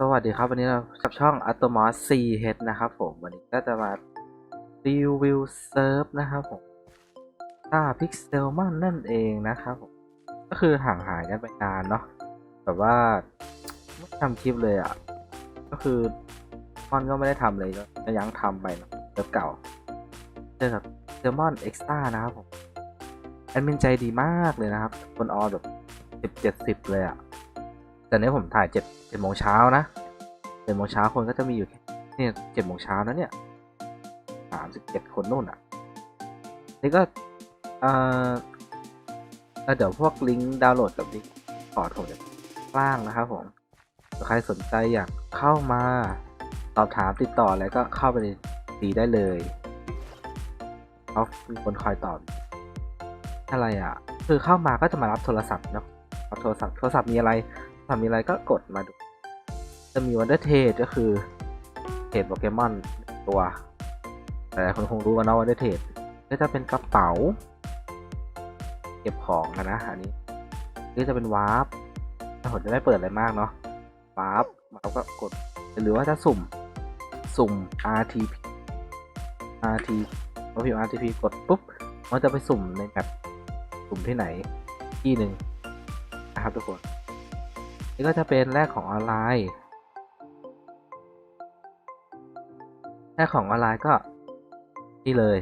สวัสดีครับวันนี้เรากับช่อง Atomos C Head นะครับผมวันนี้ก็จะมารีวิวเซิร์ฟนะครับผมตาพิกเซลมันนั่นเองนะครับผมก็คือห่างหายกันไปนานเนาะแบบว่าไม่ทำคลิปเลยอะ ก็คือมอนก็ไม่ได้ทำเลยก็ยังทำไปเนะเซิร์ฟเก่าเจอกับเซลมอนเอ็กซ์ต้านะครับผมแอดมินใจดีมากเลยนะครับคนออแบบสิบเจ็ดสิบเลยอะ แต่เนี้ยผมถ่ายเจ็ดเจ็ดโมงเช้านะเจ็ดโมงเช้าคนก็จะมีอยู่แค่เนี่ยเจ็ดโมงเช้านะเนี่ยสามสิบเจ็ดคนนู่นอะ นี่ก็เอ่อเอ่อเดี๋ยวพวกลิงก์ดาวน์โหลดกับลิงก์พอร์ตผมจะล่างนะครับผมใครสนใจอยากเข้ามาสอบถามติดต่ออะไรก็เข้าไปในดีได้เลยเขามีคนคอยตอบอะไรอะ คือเข้ามาก็จะมารับโทรศัพท์เนาะรับโทรศัพท์โทรศัพท์มีอะไร ถ้ามีอะไรก็กดมาดู จะมีวันเดอร์เทดก็คือเทรดโปเกมอนตัว แต่คนคงรู้กันนะวันเดอร์เทดก็จะเป็นกระเป๋า เก็บของอะนะอันนี้นี่จะเป็นวาร์ปแต่ผมจะไม่เปิดอะไรมากเนาะวาร์ปวาร์ปก็กด หรือว่าจะสุ่ม สุ่ม RTP RT พอพิมพ์ RTP กดปุ๊บ มันจะไปสุ่มในแมปสุ่มที่ไหนที่หนึ่งนะครับทุกคน นี่ก็จะเป็นแรกของออนไลน์แรกของออนไลน์ก็นี่เลย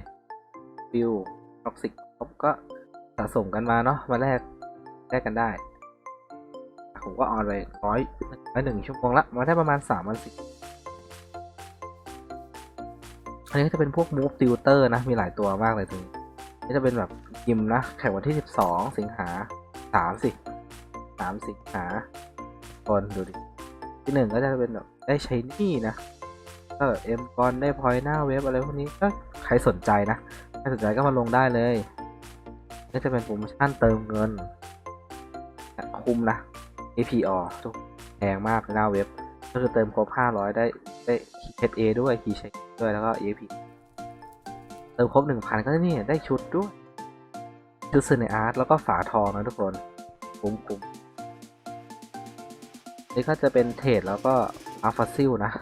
ฟิวท็อกซิกก็สะสมกันมาเนาะมาแรกแรกกันได้ ผมก็ออนไปร้อยร้อยหนึ่งชั่วโมงละมาได้ประมาณสามวันสิอันนี้ก็จะเป็นพวกมูฟติวเตอร์นะ มีหลายตัวมากเลยตรงนี่จะเป็นแบบยิมนะ แข่งวันที่สิบสองสิงหาสามสิสามสิงหา คนดูดิที่หนึ่งก็จะเป็นแบบได้ใช้นี่นะก็เอ็มกอนได้พอยหน้าเว็บอะไรพวกนี้ก็ใครสนใจนะใครสนใจก็มาลงได้เลยก็จะเป็นโปรโมชั่นเติมเงินคุ้มนะ APO ทุกแพงมากหน้าเว็บ ก็คือเติมครบ 500 ได้ได้ HA ด้วยคีย์เช็คด้วยแล้วก็ EAP เติมครบ 1,000 ก็นี่ได้ชุดด้วยชุดเซนอาร์ตแล้วก็ฝาทองนะทุกคนคุ้มคุ้ม นี่ก็จะเป็นเทรดแล้วก็ลาฟอสซิลนะ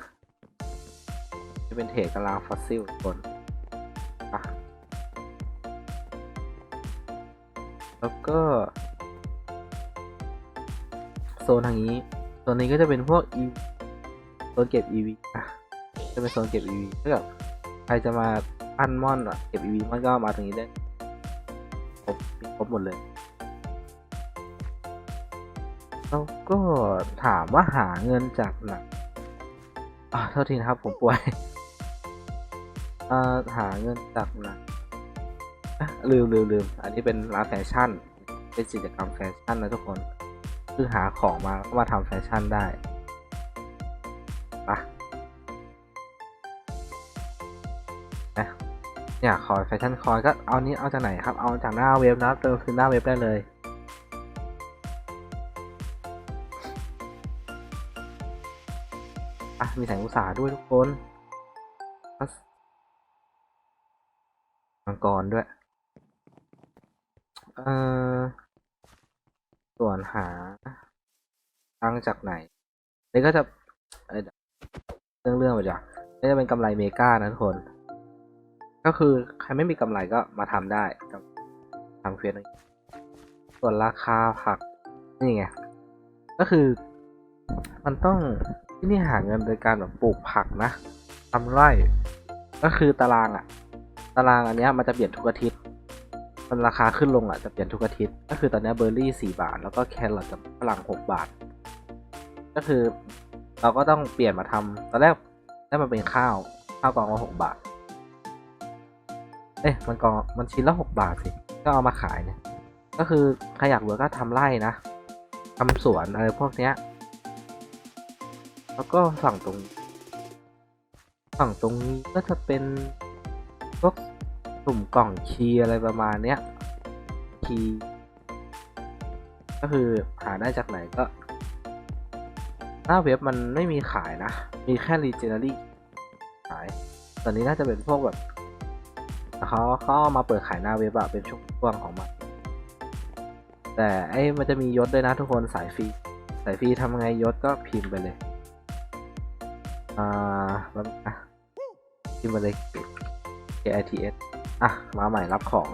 จะเป็นเทรดกับลาฟอสซิลคนแล้วก็ โซนทางนี้โซนนี้ก็จะเป็นพวก e โซนเก็บ EV อะจะเป็นโซนเก็บ EV ถ้าแบบใครจะมาอันมอนอะเก็บ EV มันก็มาตรงนี้ได้ครบครบหมดเลย แล้วก็ถามว่าหาเงินจากไหนอ่าโทษทีนะครับผมป่วยอ่อหาเงินจากไหนอะลืมลืมลืมอันนี้เป็นร้านแฟชั่น เป็นกิจกรรมแฟชั่นนะทุกคน คือหาของมาก็มาทำแฟชั่นได้ปะนะเนี่ยคอแฟชั่นคอยก็เอานี้เอาจากไหนครับ เอาจากหน้าเว็บนะเติมคือหน้าเว็บได้เลย มีแสงอุตสาหด้วยทุกคนมังกรด้วย เอ่อ ส่วนหา ตั้งจากไหน นี่ก็จะเรื่องเรื่องไปจ้ะนี่จะเป็นกำไรเมกานะทุกคน ก็คือใครไม่มีกำไรก็มาทำได้ทำเฟสส่วนราคาผัก นี่ไง ก็คือ มันต้อง ที่นี่หาเงินโดยการแบบปลูกผักนะทำไร่ ก็คือตารางอะตารางอันเนี้ยมันจะเปลี่ยนทุกอาทิตย์มันราคาขึ้นลงอะจะเปลี่ยนทุกอาทิตย์ ก็คือตอนนี้เบอร์รี่สี่บาท แล้วก็แครอทกับฝรั่งหกบาท ก็คือเราก็ต้องเปลี่ยนมาทำตอนแรกได้มาเป็นข้าว ข้าวกล่องละหกบาท เอ๊ะมันกองมันชิ้นละหกบาทสิก็เอามาขายเนี่ย ก็คือใครอยากรวยก็ทำไร่นะทำสวนอะไรพวกเนี้ย แล้วก็ฝั่งตรง ฝั่งตรงนี้ก็จะเป็นพวกสุ่มกล่องคีอะไรประมาณเนี้ยคีก็คือหาได้จากไหนก็ หน้าเว็บมันไม่มีขายนะ มีแค่ Legendary ขาย ตอนนี้น่าจะเป็นพวกแบบเขาเขาเอามาเปิดขายหน้าเว็บอะเป็นช่วงของมัน แต่ไอ้มันจะมียศด้วยนะทุกคนสายฟรีสายฟรีทำไงยศก็พิมพ์ไปเลย อ่าแล้วอะที่มาเลย KITS อะ มาใหม่รับของ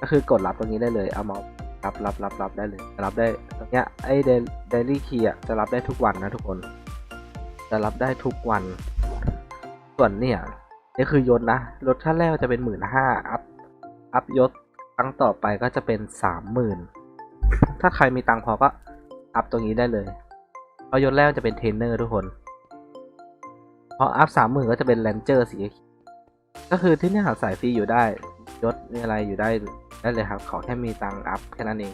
ก็คือกดรับตรงนี้ได้เลย เอามารับรับรับรับได้เลยรับได้ตรงเนี้ยไอ้เดลี่คีอะจะรับได้ทุกวันนะทุกคน จะรับได้ทุกวัน ส่วนเนี่ยนี่คือยศนะรถขั้นแรกจะเป็นหมื่นห้าอัพอัพยศครั้งต่อไปก็จะเป็นสามหมื่นถ้าใครมีตังพอก็อัพตรงนี้ได้เลยเพราะยศแรกจะเป็นเทรนเนอร์ทุกคน พออัพสามหมื่นก็จะเป็นแรนเจอร์สีก็คือที่นี่ยสายฟรีอยู่ได้ยศมีอะไรอยู่ได้ได้เลยครับขอแค่มีตังอัพแค่นั้นเอง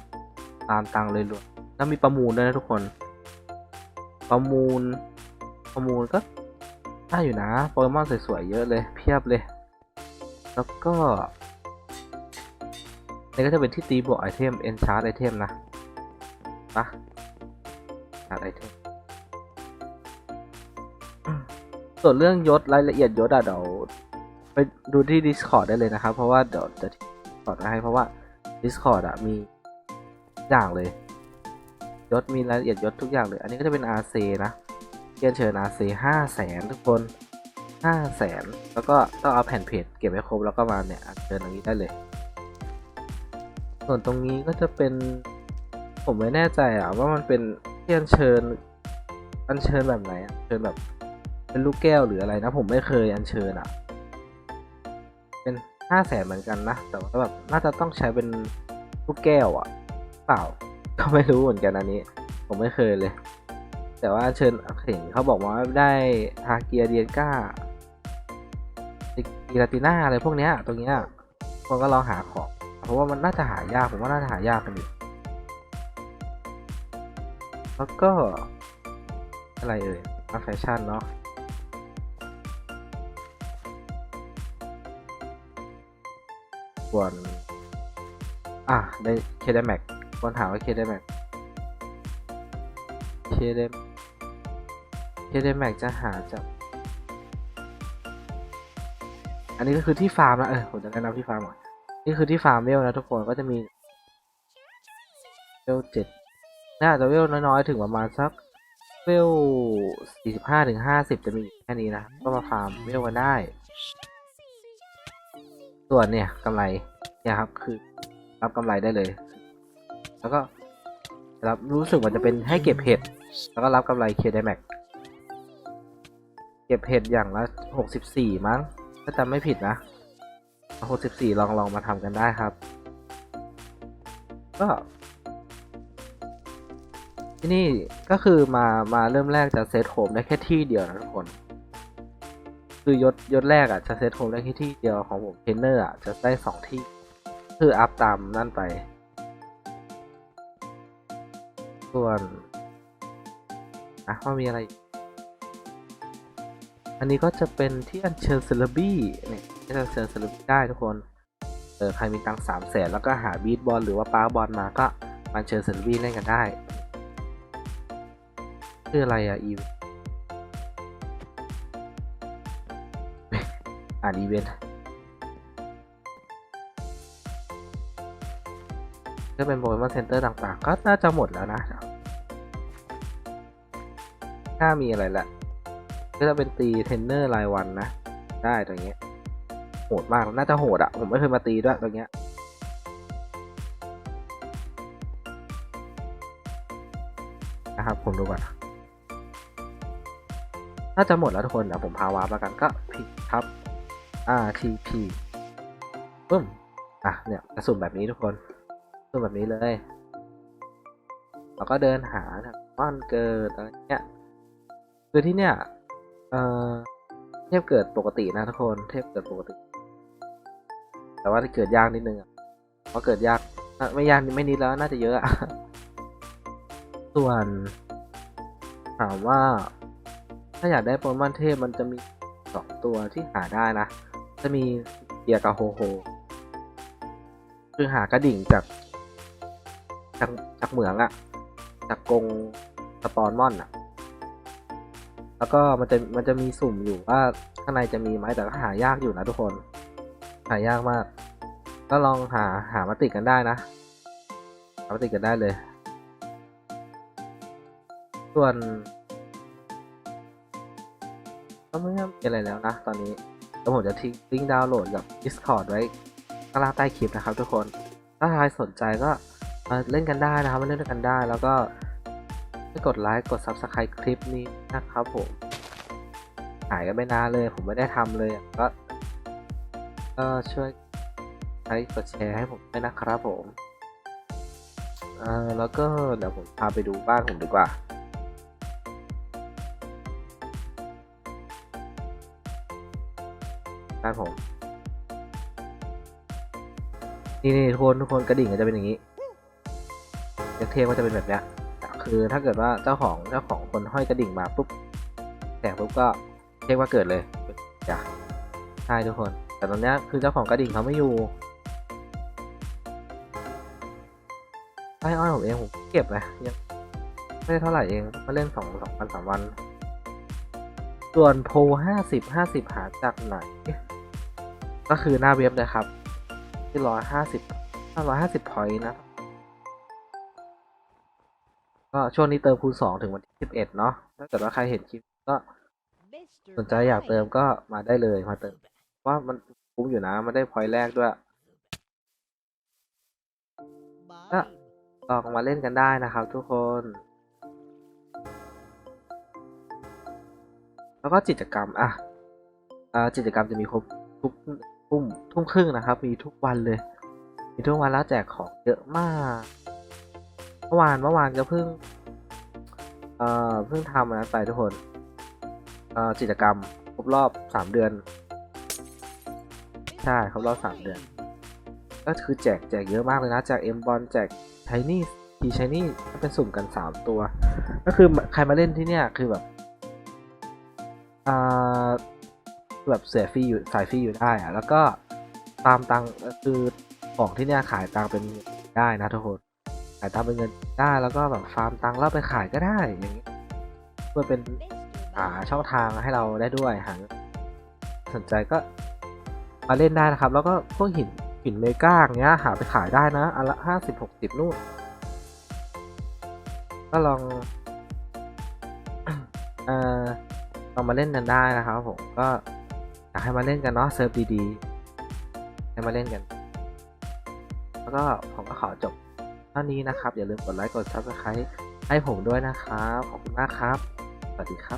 ตามตังเลยล้วนแล้วมีประมูลด้วยนะทุกคน ประมูล ประมูลก็ได้อยู่นะโปเกมอนสวยๆเยอะเลย เพียบเลย แล้วก็นี่ก็จะเป็นที่ตีบวกไอเทมเอนชาร์ดไอเทมนะปะชาร์ดไอเทม ส่วนเรื่องยศรายละเอียดยศอะเดี๋ยวไปดูที่ Discord ได้เลยนะครับ เพราะว่าเดี๋ยวจะ Discord ให้เพราะว่า Discord อะมีทุกอย่างเลย ยศมีรายละเอียดยศทุกอย่างเลย อันนี้ก็จะเป็น RC นะเรียนเชิญ RC ห้าแสนทุกคนห้าแสนแล้วก็ต้องเอาแผ่นเพจเก็บไว้ครบแล้วก็มาเนี่ยเชิญอย่างนี้ได้เลย ส่วนตรงนี้ก็จะเป็นผมไม่แน่ใจอะว่ามันเป็นที่อัญเชิญอัญเชิญแบบไหนเชิญแบบ เป็นลูกแก้วหรืออะไรนะ ผมไม่เคยอัญเชิญอะ เป็นห้าแสนเหมือนกันนะ แต่ว่าแบบน่าจะต้องใช้เป็นลูกแก้วอะเปล่า ก็ไม่รู้เหมือนกันอันนี้ ผมไม่เคยเลย แต่ว่าเชิญเห็นเขาบอกว่าได้ฮาเกียเดียก้ากีราติน่าอะไรพวกเนี้ยตรงเนี้ยคนก็ลองหาของเพราะว่ามันน่าจะหายากผมว่าน่าจะหายากกันอยู่แล้วก็อะไรเอ่ยแฟชั่นเนาะ ส่วนอะได้เคดแม็กคนถามว่าเคดแม็กเคดเคดแม็กจะหาจากอันนี้ก็คือที่ฟาร์มนะเออผมจะแนะนำที่ฟาร์มก่อนนี่คือที่ฟาร์มเวลนะทุกคนก็จะมีเวลเจ็ดน่าจะเวลน้อยๆ ถึงประมาณสักเวลสี่สิบห้าถึงห้าสิบจะมีแค่นี้นะ ก็มาฟาร์มเวลกันได้ ส่วนเนี่ยกำไรเนี่ยครับคือรับกำไรได้เลย แล้วก็รับรู้สึกว่าจะเป็นให้เก็บเห็ด แล้วก็รับกำไรเคดแม็กเก็บเห็ดอย่างละหกสิบสี่มั้งถ้าจำไม่ผิดนะหกสิบสี่ลองลองมาทำกันได้ครับ ก็ที่นี่ก็คือมามาเริ่มแรกจะเซตโฮมได้แค่ที่เดียวนะทุกคน คือยศยศแรกอะจะเซตโฮมได้แค่ที่เดียวของผมเทรนเนอร์อะจะได้สองที่ คืออัพตามนั่นไป ส่วนอะว่ามีอะไร อันนี้ก็จะเป็นที่อัญเชิญเซเลบี้เนี่ยที่อัญเชิญเซเลบี้ได้ทุกคนเออใครมีตังสามแสนแล้วก็หาบีทบอลหรือว่าปาบอลมาก็มาอัญเชิญเซเลบี้เล่นกันได้ชื่ออะไรอะอีว อ่านอีเวนต์ก็เป็นโปเกมอนเซ็นเตอร์ต่างๆ ก็น่าจะหมดแล้วนะ ถ้ามีอะไรละ ก็จะเป็นตีเทนเนอร์รายวันนะ ได้ตรงเงี้ย โหดมาก น่าจะโหดอะผมไม่เคยมาตีด้วยตรงเงี้ยนะครับผมดูก่อนน่าจะหมดแล้วทุกคนเดี๋ยวผมพาวาร์ปแล้วกันก็พิกทับ RTP ปึ้มอะเนี่ยกระสุนแบบนี้ทุกคนกระสุนแบบนี้เลยแล้วก็เดินหาบ้านเกิดอะไรเงี้ยคือที่เนี่ยเอ่อเทพเกิดปกตินะทุกคนเทพเกิดปกติ แต่ว่าเกิดยากนิดนึงอะเพราะเกิดยากไม่ยากไม่นิดแล้วน่าจะเยอะอะส่วนถามว่าถ้าอยากได้โปเกมอนเทพมันจะมี สองตัวที่หาได้นะ จะมีเกียร์กับโฮโฮ คือหากระดิ่งจากจากจากเหมืองอะจากกงสปอนมอนอะแล้วก็มันจะมันจะมีสุ่มอยู่ว่าข้างในจะมีไหมแต่ก็หายากอยู่นะทุกคน หายากมาก ก็ลองหาหามาติดกันได้นะหามาติดกันได้เลย ส่วน ก็ไม่มีอะไรแล้วนะ ตอนนี้แล้วผมจะทิ้งลิงก์ดาวน์โหลดกับ Discord ไว้ข้างล่างใต้คลิปนะครับทุกคน ถ้าใครสนใจก็เล่นกันได้นะครับมาเล่นด้วยกันได้ แล้วก็กดไลค์กด Subscribe คลิปนี้นะครับผมหายกันไม่นานเลย ผมไม่ได้ทำเลยก็ก็ช่วยใช้กดแชร์ให้ผมด้วยนะครับผมอ่าแล้วก็เดี๋ยวผมพาไปดูบ้านผมดีกว่า บ้านผมนี่นี่ทุกคนทุกคนกระดิ่งก็จะเป็นอย่างนี้เด็กเทพก็จะเป็นแบบเนี้ยคือถ้าเกิดว่าเจ้าของเจ้าของคนห้อยกระดิ่งมาปุ๊บแตกปุ๊บก็เรียกว่าเกิดเลยจ้ะใช่ทุกคน แต่ตอนนี้คือเจ้าของกระดิ่งเขาไม่อยู่ไอ้อ้อยผมเองผมเก็บนะยังไม่ได้เท่าไหร่เองมาเล่นสองสองวันสามวัน ส่วนโพห้าสิบห้าสิบหาจากไหน ก็คือหน้าเว็บเลยครับที่ร้อยห้าสิบห้าร้อยห้าสิบพอยต์นะ ก็ช่วงนี้เติมคูณสองถึงวันที่สิบเอ็ดเนาะถ้าเกิดว่าใครเห็นคลิปก็สนใจอยากเติมก็มาได้เลยมาเติม ว่ามันคุ้มอยู่นะ มันได้พอยต์แรกด้วยก็ลองมาเล่นกันได้นะครับทุกคน แล้วก็กิจกรรมอะอ่ากิจกรรมจะมีครบทุก ทุ่มทุ่มครึ่งนะครับ มีทุกวันเลย มีทุกวันแล้วแจกของเยอะมาก เมื่อวานเมื่อวานก็เพิ่ง เอ่อเพิ่งทำนะไปทุกคนเอ่อกิจกรรมครบรอบสามเดือน ใช่ครบรอบสามเดือน ก็คือแจกแจกเยอะมากเลยนะแจกเอ็มบอลแจกไทนี่ทีชนี่เป็นสุ่มกันสามตัว ก็คือใครมาเล่นที่เนี่ยคือแบบอ่า แบบเสียฟรีอยู่สายฟรีอยู่ได้อะแล้วก็ตามตังคือของที่เนี่ยขายตังเป็นได้นะทุกคนขายตังเป็นเงินได้แล้วก็แบบฟาร์มตังแล้วไปขายก็ได้อย่างนี้เพื่อเป็นอ่าช่องทางให้เราได้ด้วยหาสนใจก็มาเล่นได้นะครับ แล้วก็พวกหินหินเมกาอย่างเงี้ยหาไปขายได้นะอันละห้าสิบหกสิบนู่นก็ลองเอ่อลองมาเล่นกันได้นะครับผมก็ อยากให้มาเล่นกันเนาะเซิร์ฟดีๆให้มาเล่นกัน แล้วก็ผมก็ขอจบเท่านี้นะครับ อย่าลืมกดไลค์กด subscribe ให้ผมด้วยนะครับ ขอบคุณมากครับ สวัสดีครับ